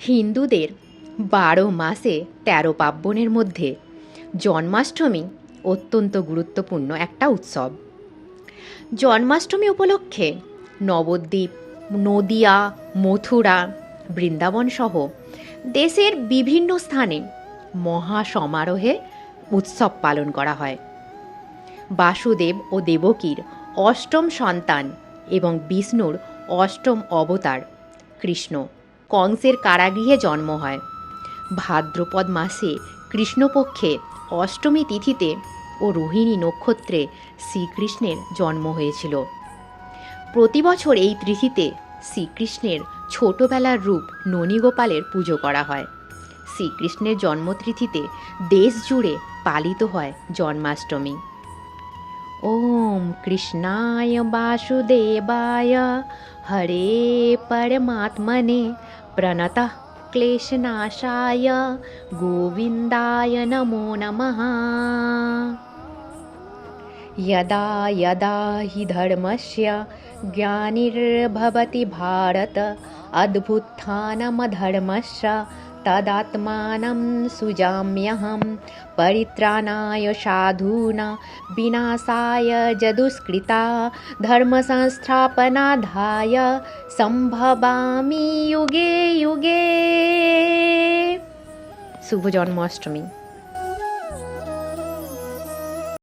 হিন্দুদের বারো মাসে তেরো পার্বণের মধ্যে জন্মাষ্টমী অত্যন্ত গুরুত্বপূর্ণ একটা উৎসব। জন্মাষ্টমী উপলক্ষে নবদ্বীপ, নদিয়া, মথুরা, বৃন্দাবন সহ দেশের বিভিন্ন স্থানে মহা সমারোহে উৎসব পালন করা হয়। বাসুদেব ও দেবকীর অষ্টম সন্তান এবং বিষ্ণুর অষ্টম অবতার কৃষ্ণ। কংসের কারাগৃহে জন্ম হয়। ভাদ্রপদ মাসে কৃষ্ণপক্ষে অষ্টমী তিথিতে ও রোহিণী নক্ষত্রে শ্রীকৃষ্ণের জন্ম হয়েছিল। প্রতি বছর এই তিথিতে শ্রীকৃষ্ণের ছোটবেলার রূপ ননীগোপালের পুজো করা হয়। শ্রীকৃষ্ণের জন্মতিথিতে দেশ জুড়ে পালিত হয় জন্মাষ্টমী। ওম কৃষ্ণায় বাসুদেবায় হরে পরমাত্মনে प्रणतः क्लेशनाशाय गोविन्दाय नमो नमः। यदा यदा हि धर्मस्य ग्लानिर्भवति भारत अद्भुत्थानमधर्मस्य तदात्मानं सुजाम्यहं परित्राणाय साधूना विनाशाय जदुष्कृता धर्मसंस्थापनाधाय সম্ভবামি যুগে যুগে শুভ জন্মাষ্টমী